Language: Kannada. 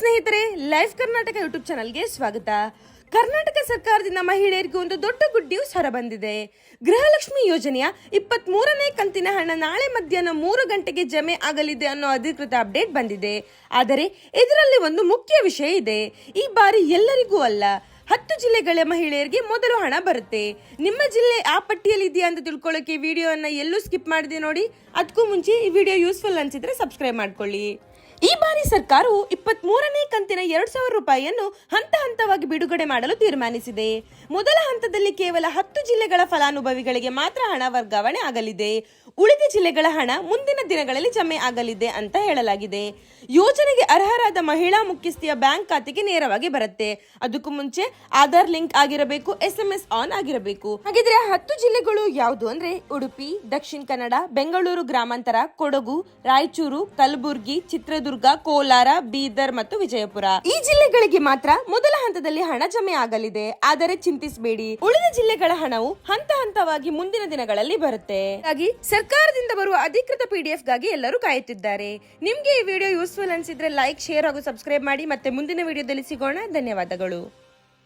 ಸ್ನೇಹಿತರೆ ಲೈಫ್ ಕರ್ನಾಟಕ ಯೂಟ್ಯೂಬ್ ಚಾನಲ್ಗೆ ಸ್ವಾಗತ. ಕರ್ನಾಟಕ ಸರ್ಕಾರದಿಂದ ಮಹಿಳೆಯರಿಗೆ ಒಂದು ದೊಡ್ಡ ಗುಡ್ ನ್ಯೂಸ್ ಹೊರಬಂದಿದೆ. ಗೃಹಲಕ್ಷ್ಮಿ ಯೋಜನೆಯ ಇಪ್ಪತ್ತ್ ಮೂರನೇ ಕಂತಿನ ಹಣ ನಾಳೆ ಮಧ್ಯಾಹ್ನ ಮೂರು ಗಂಟೆಗೆ ಜಮೆ ಆಗಲಿದೆ ಅನ್ನೋ ಅಧಿಕೃತ ಅಪ್ಡೇಟ್ ಬಂದಿದೆ. ಆದರೆ ಇದರಲ್ಲಿ ಒಂದು ಮುಖ್ಯ ವಿಷಯ ಇದೆ. ಈ ಬಾರಿ ಎಲ್ಲರಿಗೂ ಅಲ್ಲ, ಹತ್ತು ಜಿಲ್ಲೆಗಳ ಮಹಿಳೆಯರಿಗೆ ಮೊದಲು ಹಣ ಬರುತ್ತೆ. ನಿಮ್ಮ ಜಿಲ್ಲೆ ಆ ಪಟ್ಟಿಯಲ್ಲಿ ಇದೆಯಾ ಅಂತ ತಿಳ್ಕೊಳ್ಳೋಕೆ ವಿಡಿಯೋನ ಎಲ್ಲೂ ಸ್ಕಿಪ್ ಮಾಡಿದೆ ನೋಡಿ. ಅದಕ್ಕೂ ಮುಂಚೆ ಈ ವಿಡಿಯೋ ಯೂಸ್ಫುಲ್ ಅನ್ಸಿದ್ರೆ ಸಬ್ಸ್ಕ್ರೈಬ್ ಮಾಡ್ಕೊಳ್ಳಿ. ಈ ಬಾರಿ ಸರ್ಕಾರವು ಇಪ್ಪತ್ತ್ ಮೂರನೇ ಕಂತಿನ ಎರಡು ಸಾವಿರ ರೂಪಾಯಿಯನ್ನು ಹಂತ ಹಂತವಾಗಿ ಬಿಡುಗಡೆ ಮಾಡಲು ತೀರ್ಮಾನಿಸಿದೆ. ಮೊದಲ ಹಂತದಲ್ಲಿ ಕೇವಲ ಹತ್ತು ಜಿಲ್ಲೆಗಳ ಫಲಾನುಭವಿಗಳಿಗೆ ಮಾತ್ರ ಹಣ ವರ್ಗಾವಣೆ ಆಗಲಿದೆ. ಉಳಿದ ಜಿಲ್ಲೆಗಳ ಹಣ ಮುಂದಿನ ದಿನಗಳಲ್ಲಿ ಜಮೆ ಆಗಲಿದೆ ಅಂತ ಹೇಳಲಾಗಿದೆ. ಯೋಜನೆಗೆ ಅರ್ಹರಾದ ಮಹಿಳಾ ಮುಖ್ಯಸ್ಥೆಯ ಬ್ಯಾಂಕ್ ಖಾತೆಗೆ ನೇರವಾಗಿ ಬರುತ್ತೆ. ಅದಕ್ಕೂ ಮುಂಚೆ ಆಧಾರ್ ಲಿಂಕ್ ಆಗಿರಬೇಕು ಎಸ್ ಎಂ ಆನ್ ಆಗಿರಬೇಕು. ಹಾಗಿದ್ರೆ ಹತ್ತು ಜಿಲ್ಲೆಗಳು ಯಾವುದು ಅಂದ್ರೆ ಉಡುಪಿ, ದಕ್ಷಿಣ ಕನ್ನಡ, ಬೆಂಗಳೂರು, ಗ್ರಾಮಾಂತರ, ಕೊಡಗು, ರಾಯಚೂರು, ಕಲಬುರ್ಗಿ ಚಿತ್ರದುರ್ಗ ಕೋಲಾರ, ಬೀದರ್ ಮತ್ತು ವಿಜಯಪುರ. ಈ ಜಿಲ್ಲೆಗಳಿಗೆ ಮಾತ್ರ ಮೊದಲ ಹಂತದಲ್ಲಿ ಹಣ ಜಮೆ ಆಗಲಿದೆ. ಆದರೆ ಚಿಂತಿಸಬೇಡಿ, ಉಳಿದ ಜಿಲ್ಲೆಗಳ ಹಣವು ಹಂತ ಹಂತವಾಗಿ ಮುಂದಿನ ದಿನಗಳಲ್ಲಿ ಬರುತ್ತೆ. ಹಾಗಾಗಿ ಸರ್ಕಾರದಿಂದ ಬರುವ ಅಧಿಕೃತ ಪಿಡಿಎಫ್ಗಾಗಿ ಎಲ್ಲರೂ ಕಾಯುತ್ತಿದ್ದಾರೆ. ನಿಮ್ಗೆ ಈ ವಿಡಿಯೋ ಯೂಸ್ಫುಲ್ ಅನ್ಸಿದ್ರೆ ಲೈಕ್ ಶೇರ್ ಹಾಗೂ ಸಬ್ಸ್ಕ್ರೈಬ್ ಮಾಡಿ ಮತ್ತೆ ಮುಂದಿನ ವಿಡಿಯೋದಲ್ಲಿ ಸಿಗೋಣ. ಧನ್ಯವಾದಗಳು.